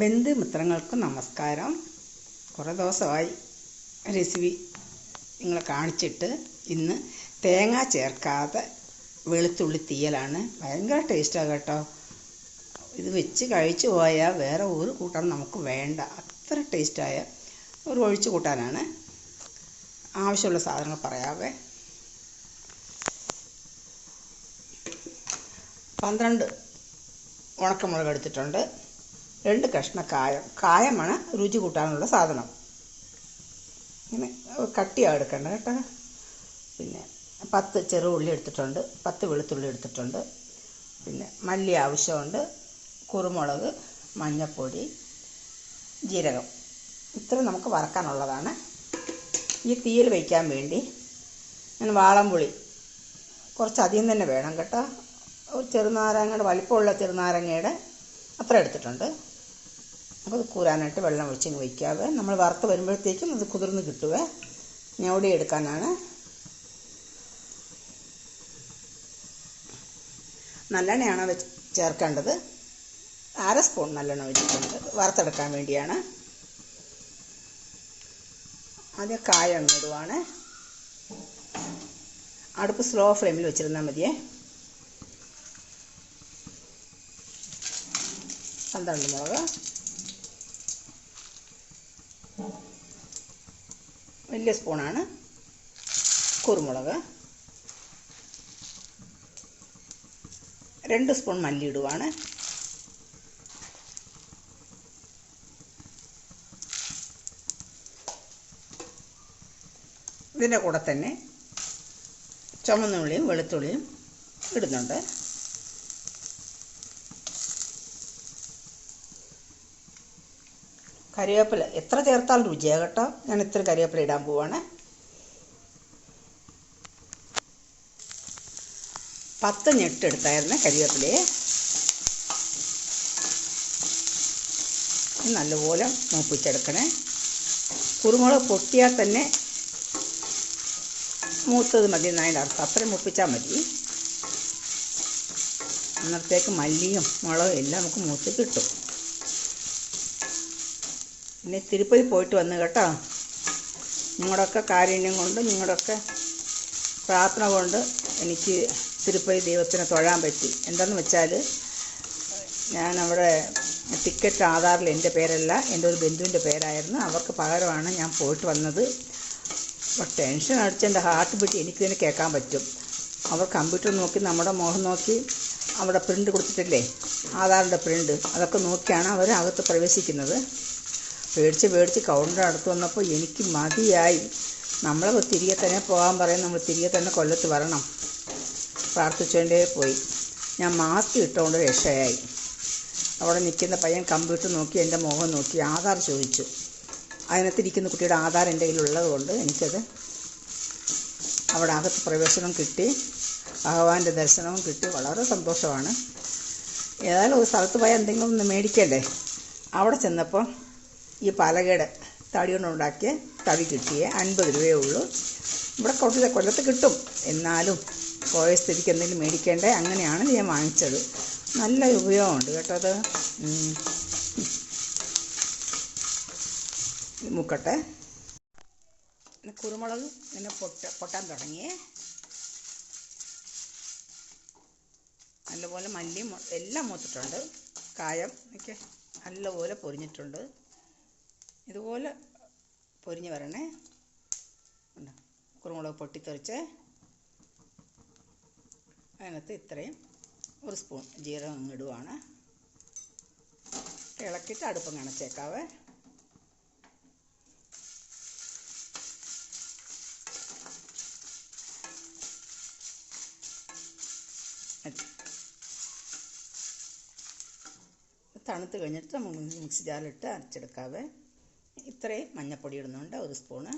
ബന്ധുമിത്രങ്ങൾക്ക് നമസ്കാരം. കുറേ ദിവസമായി റെസിപ്പി നിങ്ങളെ കാണിച്ചിട്ട് ഇന്ന് തേങ്ങ ചേർക്കാതെ വെളുത്തുള്ളി തീയലാണ്. ഭയങ്കര ടേസ്റ്റാണ് കേട്ടോ. ഇത് വെച്ച് കഴിച്ചു പോയാൽ വേറെ ഒരു കൂട്ടാൻ നമുക്ക് വേണ്ട. അത്ര ടേസ്റ്റായ ഒരു ഒഴിച്ചു കൂട്ടാനാണ് ആവശ്യമുള്ള സാധനങ്ങൾ പറയാവേ. പന്ത്രണ്ട് ഉണക്കമുളക് എടുത്തിട്ടുണ്ട്. രണ്ട് കഷ്ണ കായം. കായമാണ് രുചി കൂട്ടാനുള്ള സാധനം. ഇങ്ങനെ കട്ടിയാണ് എടുക്കേണ്ടത് കേട്ടോ. പിന്നെ പത്ത് ചെറു ഉള്ളി എടുത്തിട്ടുണ്ട്. പത്ത് വെളുത്തുള്ളി എടുത്തിട്ടുണ്ട്. പിന്നെ മല്ലി ആവശ്യമുണ്ട്. കുരുമുളക് മഞ്ഞൾപ്പൊടി ജീരകം. ഇത്ര നമുക്ക് വറക്കാനുള്ളതാണ്. ഈ തീയിൽ വയ്ക്കാൻ വേണ്ടി ഞാൻ വാളംപുളി കുറച്ചധികം തന്നെ വേണം കേട്ടോ. ഒരു ചെറുനാരങ്ങയുടെ വലിപ്പമുള്ള ചെറുനാരങ്ങയുടെ അത്ര എടുത്തിട്ടുണ്ട്. അപ്പോൾ അത് കൂരാനായിട്ട് വെള്ളം ഒഴിച്ച് വയ്ക്കാവേ നമ്മൾ വറുത്ത് വരുമ്പോഴത്തേക്കും അത് കുതിർന്ന് കിട്ടുവേ. ഞവടി എടുക്കാനാണ്. നല്ലെണ്ണയാണ് വെച്ച് ചേർക്കേണ്ടത്? അര സ്പൂൺ നല്ലെണ്ണ വെച്ചിട്ടുണ്ട്. വറുത്തെടുക്കാൻ വേണ്ടിയാണ്. ആദ്യം കായ ഇടുവാണ്. അടുപ്പ് സ്ലോ ഫ്ലെയിമിൽ വെച്ചിരുന്നാൽ മതിയേ. പന്ത്രണ്ട് മുളക്. വലിയ സ്പൂണാണ് കുരുമുളക്. രണ്ട് സ്പൂൺ മല്ലി ഇടുവാണ്. ഇതിന്റെ കൂടെ തന്നെ ചുമന്നുള്ളിയും വെളുത്തുള്ളിയും ഇടുന്നുണ്ട്. കറിവേപ്പില എത്ര ചേർത്താൽ രുചിയാണ് കേട്ടോ? ഞാൻ ഇത്ര കറിവേപ്പില ഇടാൻ പോവാണ്. പത്ത് ഞെട്ടെടുത്തായിരുന്നു കരിവേപ്പിലയെ നല്ലപോലെ മൂപ്പിച്ചെടുക്കണേ. കുരുമുളക് പൊട്ടിയാൽ തന്നെ മൂത്തത് മതി എന്നതിന്റെ അർത്ഥം. അത്രയും മൂപ്പിച്ചാൽ മതി. അന്നത്തേക്ക് മല്ലിയും മുളകും എല്ലാം നമുക്ക് മൂത്ത് കിട്ടും. പിന്നെ തിരുപ്പതി പോയിട്ട് വന്നു കേട്ടോ. നിങ്ങളുടെയൊക്കെ കാരുണ്യം കൊണ്ട് നിങ്ങളുടെയൊക്കെ പ്രാർത്ഥന കൊണ്ട് എനിക്ക് തിരുപ്പതി ദൈവത്തിനെ തൊഴാൻ പറ്റി. എന്താണെന്ന് വെച്ചാൽ ഞാൻ അവിടെ ടിക്കറ്റ് ആധാറിൽ എന്റെ പേരല്ല എന്റെ ഒരു ബന്ധുവിന്റെ പേരായിരുന്നു. അവർക്ക് പകരമാണ് ഞാൻ പോയിട്ട് വന്നത്. അപ്പോൾ ടെൻഷൻ അടിച്ച് എന്റെ ഹാർട്ട് ബീറ്റ് എനിക്ക് തന്നെ കേൾക്കാൻ പറ്റും. അവർ കമ്പ്യൂട്ടർ നോക്കി നമ്മുടെ മുഖം നോക്കി അവിടെ പ്രിന്റ് കൊടുത്തിട്ടില്ലേ? ആധാറിന്റെ പ്രിന്റ് അതൊക്കെ നോക്കിയാണ് അവർ അകത്ത് പ്രവേശിക്കുന്നത്. പേടിച്ച് പേടിച്ച് കൗണ്ടർ അടുത്ത് വന്നപ്പോൾ എനിക്ക് മതിയായി. നമ്മൾ തിരികെ തന്നെ പോകാൻ പറയും. നമ്മൾ തിരികെ തന്നെ കൊല്ലത്ത് വരണം. പ്രാർത്ഥിച്ചുകൊണ്ടേ പോയി. ഞാൻ മാസ്ക് ഇട്ടുകൊണ്ട് രക്ഷയായി. അവിടെ നിൽക്കുന്ന പയ്യൻ കമ്പ്യൂട്ടർ നോക്കി എന്റെ മുഖം നോക്കി ആധാർ ചോദിച്ചു. അതിനകത്തിരിക്കുന്ന കുട്ടിയുടെ ആധാർ എന്റെ കയ്യിലുള്ളതുകൊണ്ട് എനിക്കത് അവിടെ അകത്ത് പ്രവേശനം കിട്ടി. ഭഗവാന്റെ ദർശനവും കിട്ടി. വളരെ സന്തോഷമാണ്. ഏതായാലും ഒരു സ്ഥലത്ത് പോയാൽ എന്തെങ്കിലും ഒന്ന് മേടിക്കണ്ടേ? അവിടെ ചെന്നപ്പോൾ ഈ പലകയുടെ തടി കൊണ്ടുണ്ടാക്കിയ തവി കിട്ടിയേ അൻപത് രൂപയേ ഉള്ളൂ. ഇവിടെ കുറച്ച് കൊല്ലത്ത് കിട്ടും. എന്നാലും പോയ സ്ഥിതിക്ക് എന്തെങ്കിലും മേടിക്കേണ്ടേ? അങ്ങനെയാണ് ഞാൻ വാങ്ങിച്ചത്. നല്ല ഉപയോഗമുണ്ട് കേട്ടോ അത്. മുക്കട്ടെ. കുരുമുളക് ഇങ്ങനെ പൊട്ട പൊട്ടാൻ തുടങ്ങിയേ. നല്ലപോലെ മല്ലിയും എല്ലാം മൂത്തിട്ടുണ്ട്. കായം ഒക്കെ നല്ലപോലെ പൊരിഞ്ഞിട്ടുണ്ട്. ഇതുപോലെ പൊരിഞ്ഞ് വരണേ. കുരുമുളക് പൊട്ടിത്തെറിച്ച് അതിനകത്ത് ഇത്രയും ഒരു സ്പൂൺ ജീരകം ഇടുവാണ്. ഇളക്കിയിട്ട് അടുപ്പം കണച്ചേക്കാവേ. തണുത്ത് കഴിഞ്ഞിട്ട് നമുക്ക് മിക്സി ജാറിലിട്ട് അരച്ചെടുക്കാവേ. ഇത്രയും മഞ്ഞൾപ്പൊടി ഇടുന്നുണ്ട് ഒരു സ്പൂണ്.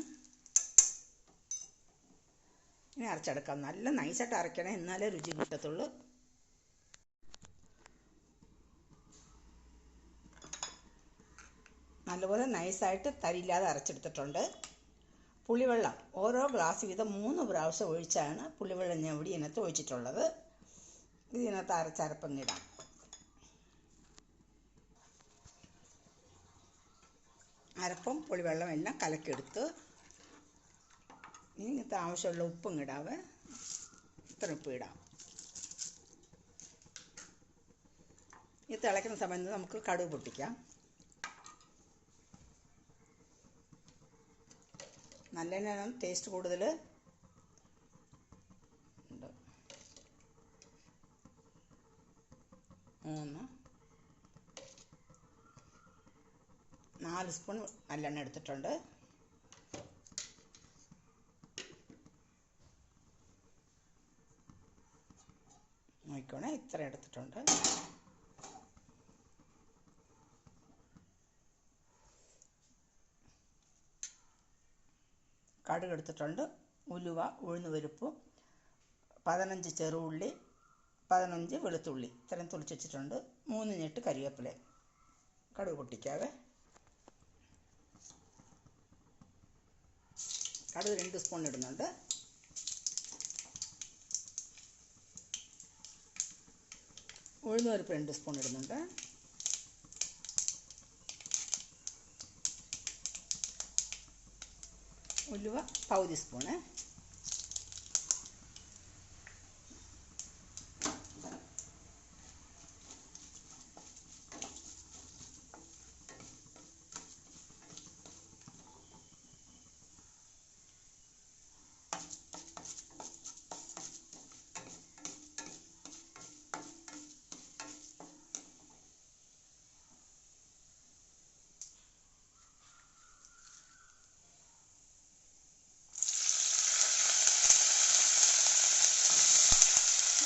ഇനി അരച്ചെടുക്കാം. നല്ല നൈസായിട്ട് അരയ്ക്കണം എന്നാലേ രുചി കിട്ടത്തുള്ളൂ. നല്ലപോലെ നൈസായിട്ട് തരില്ലാതെ അരച്ചെടുത്തിട്ടുണ്ട്. പുളിവെള്ളം ഓരോ ഗ്ലാസ് വീതം മൂന്ന് പ്രാവശ്യം ഒഴിച്ചാണ് പുളിവെള്ളം ഞാൻ ഇവിടെ ഇതിനകത്ത് ഒഴിച്ചിട്ടുള്ളത്. ഇതിനകത്ത് അരച്ചരപ്പങ്ങിടാം അരപ്പും പുളിവെള്ളം എല്ലാം കലക്കിയെടുത്ത് നിങ്ങൾക്ക് ആവശ്യമുള്ള ഉപ്പും ഇടാവ്. ഇത്ര ഉപ്പ് ഇടാം. ഈ തിളയ്ക്കുന്ന സമയത്ത് നമുക്ക് കടുക് പൊട്ടിക്കാം. നല്ലെണ്ണയാണ് ടേസ്റ്റ് കൂടുതൽ. ഉണ്ട്. മൂന്ന്. നാല് സ്പൂൺ നല്ലെണ്ണ എടുത്തിട്ടുണ്ട്. നോക്കണേ ഇത്ര എടുത്തിട്ടുണ്ട്. കടുക് എടുത്തിട്ടുണ്ട് ഉലുവ ഉഴുന്ന് പരിപ്പ് പതിനഞ്ച് ചെറുള്ളി പതിനഞ്ച് വെളുത്തുള്ളി. ഇത്രയും തുളിച്ച് വെച്ചിട്ടുണ്ട്. മൂന്ന് ഞെട്ട് കരിവേപ്പില. കടുക് പൊട്ടിക്കാവേ. കടുക് രണ്ട് സ്പൂൺ ഇടുന്നുണ്ട് ഉഴുന്ന് പരിപ്പ് രണ്ട് സ്പൂൺ ഇടുന്നുണ്ട് ഉലുവ പകുതി സ്പൂണ്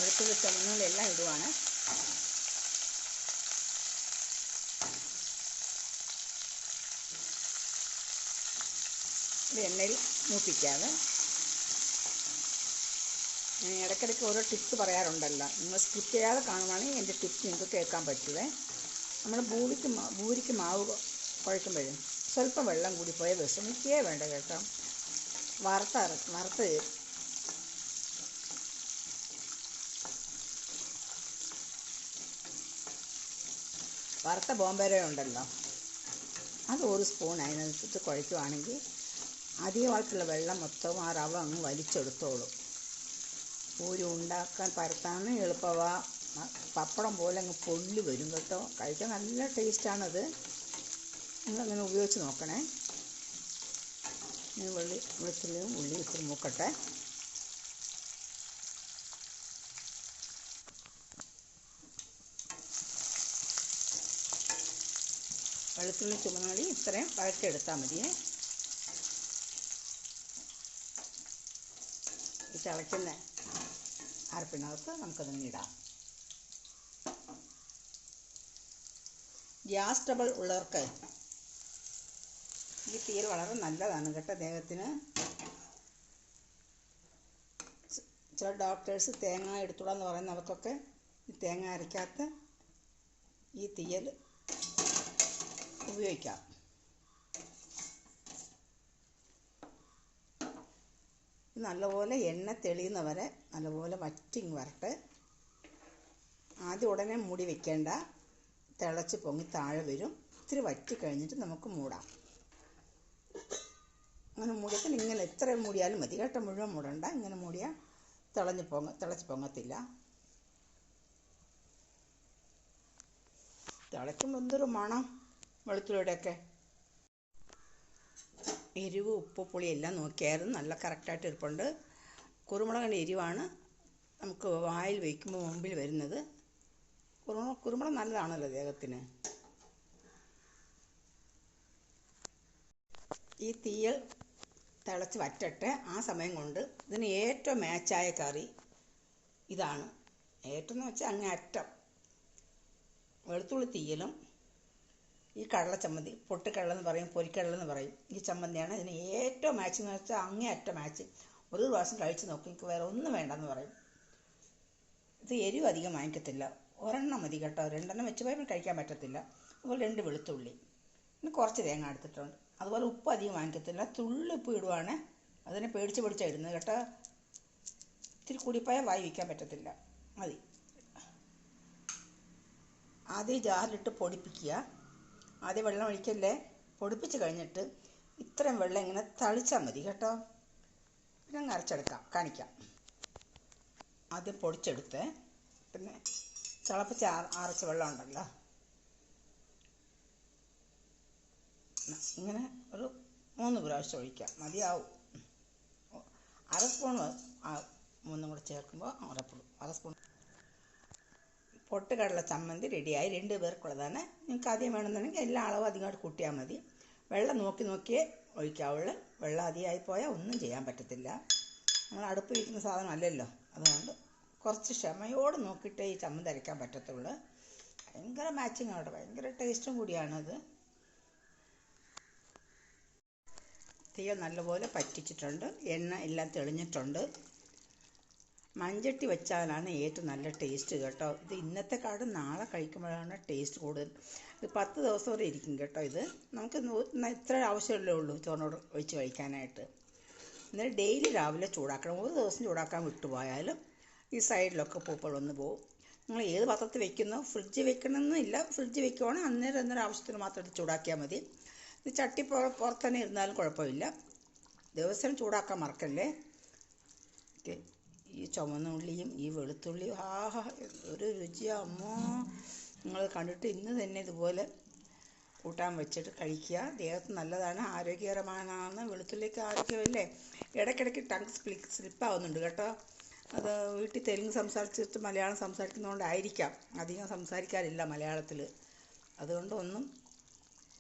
ചുമന്നുള്ളി എല്ലാം ഇടുവാണ്. ഇത് എണ്ണയിൽ മൂപ്പിക്കാതെ ഇടയ്ക്കിടയ്ക്ക് ഓരോ ടിപ്പ് പറയാറുണ്ടല്ലോ. നിങ്ങൾ സ്കിപ്പ് ചെയ്യാതെ കാണുവാണെങ്കിൽ എന്റെ ടിപ്പ് നിങ്ങൾക്ക് കേൾക്കാൻ പറ്റുവേ. നമ്മൾ ഭൂരിക്ക് ഭൂരിക്ക് മാവ് കുഴക്കുമ്പോഴും സ്വല്പം വെള്ളം കൂടി പോയ വിഷമിക്കേ വേണ്ട കേട്ടോ. വറുത്ത വറുത്ത് വറുത്ത ബോംബേര ഉണ്ടല്ലോ. അത് ഒരു സ്പൂൺ അതിനകത്ത് കുഴയ്ക്കുവാണെങ്കിൽ അധികമായിട്ടുള്ള വെള്ളം മൊത്തം ആ റവ അങ്ങ് വലിച്ചെടുത്തോളും. പൂരി ഉണ്ടാക്കാൻ പരത്താനും എളുപ്പമാ പപ്പടം പോലെ അങ്ങ് പൊള്ളി വരും കേട്ടോ. കഴിക്കാൻ നല്ല ടേസ്റ്റാണത്. നിങ്ങളങ്ങനെ ഉപയോഗിച്ച് നോക്കണേ. വെള്ളി വെളുത്തുള്ളിയും ഉള്ളി ഇത്തിരി മൂക്കട്ടെ. വെളുത്തുള്ളി ചുമന്നുള്ളി ഇത്രയും വഴറ്റെടുത്താൽ മതിയേ. ഈ ചളയ്ക്കുന്ന അരപ്പിനകത്ത് നമുക്കതൊന്ന് ഇടാം. ഗ്യാസ് ട്രബിൾ ഉള്ളവർക്ക് ഈ തീരെ വളരെ നല്ലതാണ് കേട്ടോ ദേഹത്തിന്. ചില ഡോക്ടേഴ്സ് തേങ്ങ എടുത്തുകൂടാന്ന് പറയുന്നവർക്കൊക്കെ ഈ തേങ്ങ അരയ്ക്കാത്ത ഈ തീയൽ ഉപയോഗിക്കാം. നല്ലപോലെ എണ്ണ തെളിയുന്ന വരെ നല്ലപോലെ വറ്റിങ് വരട്ട്. ആദ്യം ഉടനെ മൂടി വെക്കേണ്ട. തിളച്ച് പൊങ്ങി താഴെ വരും. ഇത്തിരി വറ്റി കഴിഞ്ഞിട്ട് നമുക്ക് മൂടാം. അങ്ങനെ മൂടിയാൽ ഇങ്ങനെ എത്ര മൂടിയാലും മതി. കേട്ടോ മുഴുവൻ മൂടണ്ട. ഇങ്ങനെ മൂടിയാൽ തിളഞ്ഞ് പൊങ്ങ തിളച്ച് പൊങ്ങത്തില്ല. തിളയ്ക്കുമ്പോൾ എന്തൊരു മണം. വെളുത്തുള്ളിയുടെയൊക്കെ. എരിവ് ഉപ്പ് പുളി എല്ലാം നോക്കിയായിരുന്നു. നല്ല കറക്റ്റായിട്ട് ഇരിപ്പുണ്ട്. കുരുമുളകിന്റെ എരിവാണ് നമുക്ക് വായിൽ വയ്ക്കുമ്പോൾ മുമ്പിൽ വരുന്നത്. കുരുമുളക് കുരുമുളക് നല്ലതാണല്ലോ ദേഹത്തിന്. ഈ തീയൽ തിളച്ച് വറ്റട്ടെ ആ സമയം കൊണ്ട് ഇതിന് ഏറ്റവും മാച്ചായ കറി ഇതാണ്. ഏറ്റവും എന്ന് വെച്ചാൽ അങ്ങേ അറ്റം. വെളുത്തുള്ളി തീയലും ഈ കടല ചമ്മന്തി പൊട്ടിക്കടല എന്ന് പറയും പൊരിക്കടല എന്ന് പറയും. ഈ ചമ്മന്തിയാണ് ഇതിന് ഏറ്റവും മാച്ച് എന്ന് വെച്ചാൽ അങ്ങേ അറ്റ മാച്ച് ഒരു പ്രാവശ്യം കഴിച്ച് നോക്കും എനിക്ക് വേറെ ഒന്നും വേണ്ടെന്ന് പറയും. ഇത് എരിവ് അധികം വാങ്ങിക്കത്തില്ല. ഒരെണ്ണം മതി കേട്ടോ. രണ്ടെണ്ണം വെച്ച് പോയപ്പോൾ കഴിക്കാൻ പറ്റത്തില്ല. അതുപോലെ രണ്ട് വെളുത്തുള്ളി. പിന്നെ കുറച്ച് തേങ്ങ എടുത്തിട്ടുണ്ട്. അതുപോലെ ഉപ്പ് അധികം വാങ്ങിക്കത്തില്ല. തുള്ളി ഉപ്പ് ഇടുവാണ്. അതിനെ പേടിച്ച് പിടിച്ചാണ് ഇടുന്നത് കേട്ടോ. ഇത്തിരി കൂടിപ്പോയാൽ വായി വയ്ക്കാൻ പറ്റത്തില്ല. മതി. ആദ്യം ജാറിലിട്ട് പൊടിപ്പിക്കുക. ആദ്യം വെള്ളം ഒഴിക്കല്ലേ? പൊടിപ്പിച്ച് കഴിഞ്ഞിട്ട് ഇത്രയും വെള്ളം ഇങ്ങനെ തളിച്ചാൽ മതി കേട്ടോ. പിന്നെ അരച്ചെടുക്കാം കാണിക്കാം. ആദ്യം പൊടിച്ചെടുത്ത് പിന്നെ തിളപ്പിച്ച് അരച്ച വെള്ളം ഉണ്ടല്ലോ. ഇങ്ങനെ ഒരു മൂന്ന് പ്രാവശ്യം ഒഴിക്കാം മതിയാവും. അര സ്പൂൺ മൂന്നും കൂടെ ചേർക്കുമ്പോൾ അര അര സ്പൂൺ. പൊട്ടുകടല ചമ്മന്തി റെഡിയായി. രണ്ട് പേർക്കുള്ളതാണ്. നിങ്ങൾക്ക് ആദ്യം വേണമെന്നുണ്ടെങ്കിൽ എല്ലാ അളവും അധികമായിട്ട് കൂട്ടിയാൽ മതി. വെള്ളം നോക്കി നോക്കിയേ ഒഴിക്കാവുള്ളൂ. വെള്ളം അധികമായി പോയാൽ ഒന്നും ചെയ്യാൻ പറ്റത്തില്ല. നമ്മൾ അടുപ്പ് വയ്ക്കുന്ന സാധനം അല്ലല്ലോ. അതുകൊണ്ട് കുറച്ച് ക്ഷമയോട് നോക്കിയിട്ടേ ഈ ചമ്മന്തി അരയ്ക്കാൻ പറ്റത്തുള്ളൂ. ഭയങ്കര മാച്ചിങ് ആണ് ഭയങ്കര ടേസ്റ്റും കൂടിയാണത് തീയ നല്ലപോലെ പറ്റിച്ചിട്ടുണ്ട്. എണ്ണ എല്ലാം തെളിഞ്ഞിട്ടുണ്ട്. മൺചട്ടി വെച്ചാലാണ് ഏറ്റവും നല്ല ടേസ്റ്റ് കേട്ടോ. ഇത് ഇന്നത്തെ കാട് നാളെ കഴിക്കുമ്പോഴാണ് ടേസ്റ്റ് കൂടുതൽ. ഇത് പത്ത് ദിവസം വരെ ഇരിക്കും കേട്ടോ ഇത്. നമുക്ക് ഇത്ര ആവശ്യമല്ലേ ഉള്ളൂ ചോറിനോട് ഒഴിച്ച് കഴിക്കാനായിട്ട്. എന്നാൽ ഡെയിലി രാവിലെ ചൂടാക്കണം. ഒരു ദിവസം ചൂടാക്കാൻ വിട്ടുപോയാലും ഈ സൈഡിലൊക്കെ പൂപ്പൽ വന്ന് പോകും നിങ്ങൾ ഏത് പാത്രത്തിൽ വെക്കുന്നു? ഫ്രിഡ്ജ് വെക്കണമെന്നില്ല. ഫ്രിഡ്ജ് വെക്കുവാണെങ്കിൽ അന്നേരം അന്നേരം ആവശ്യത്തിന് മാത്രം എടുത്ത് ചൂടാക്കിയാൽ മതി. ഇത് ചട്ടി പുറ- പുറത്ത് തന്നെ ഇരുന്നാലും കുഴപ്പമില്ല. ദിവസം ചൂടാക്കാൻ മറക്കല്ലേ? ഓക്കെ ഈ ചുവന്ന ഉള്ളിയും ഈ വെളുത്തുള്ളിയും ആഹാ ഒരു രുചിയാ അമ്മോ. നിങ്ങൾ കണ്ടിട്ട് ഇന്ന് തന്നെ ഇതുപോലെ കൂട്ടാൻ വെച്ചിട്ട് കഴിക്കുക. ദേഹത്ത് നല്ലതാണ് ആരോഗ്യകരമാണ് വെളുത്തുള്ളിക്ക് ആരോഗ്യമല്ലേ? ഇടയ്ക്കിടയ്ക്ക് ടങ് സ്ലിപ്പ് സ്ലിപ്പാവുന്നുണ്ട് കേട്ടോ. അത് വീട്ടിൽ തെലുങ്ക് സംസാരിച്ചിട്ട് മലയാളം സംസാരിക്കുന്നതുകൊണ്ടായിരിക്കാം അധികം സംസാരിക്കാറില്ല മലയാളത്തിൽ അതുകൊണ്ട് ഒന്നും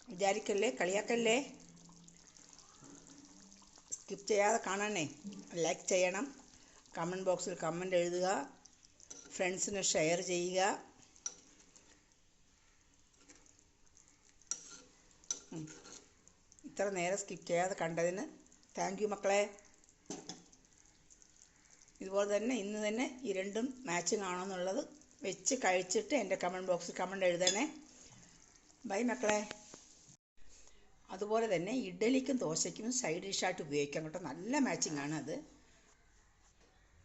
വിചാരിക്കല്ലേ കളിയാക്കല്ലേ? സ്കിപ്പ് ചെയ്യാതെ കാണണേ. ലൈക്ക് ചെയ്യണം. കമന്റ് ബോക്സിൽ കമന്റ് എഴുതുക ഫ്രണ്ട്സിന് ഷെയർ ചെയ്യുക. ഇത്ര നേരം സ്കിപ്പ് ചെയ്യാതെ കണ്ടതിന് താങ്ക് യു മക്കളെ. ഇതുപോലെ തന്നെ ഇന്ന് തന്നെ ഈ രണ്ടും മാച്ചിങ് ആണോ എന്നുള്ളത് വെച്ച് കഴിച്ചിട്ട് എന്റെ കമന്റ് ബോക്സിൽ കമന്റ് എഴുതണേ. ബൈ മക്കളെ. അതുപോലെ തന്നെ ഇഡലിക്കും ദോശയ്ക്കും സൈഡ് ഡിഷായിട്ട് ഉപയോഗിക്കാം കേട്ടോ. നല്ല മാച്ചിങ് ആണ് അത്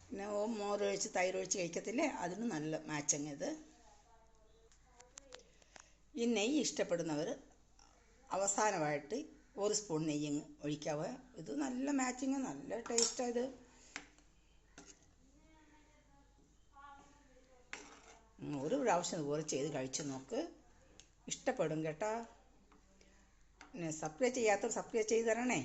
പിന്നെ ഓ മോരൊഴിച്ച് തൈരൊഴിച്ച് കഴിക്കത്തില്ലേ? അതിന് നല്ല മാച്ചിങ് ഇത്. ഈ നെയ്യ് ഇഷ്ടപ്പെടുന്നവർ അവസാനമായിട്ട് ഒരു സ്പൂൺ നെയ്യ് ഒഴിക്കാവ്? ഇത് നല്ല മാച്ചിങ് നല്ല ടേസ്റ്റാണ് ഇത്. ഒരു പ്രാവശ്യം ഇതുപോലെ ചെയ്ത് കഴിച്ച് നോക്ക്. ഇഷ്ടപ്പെടും കേട്ടോ. പിന്നെ സപ്ലൈ ചെയ്യാത്തവർ സപ്ലൈ ചെയ്ത് തരണേ.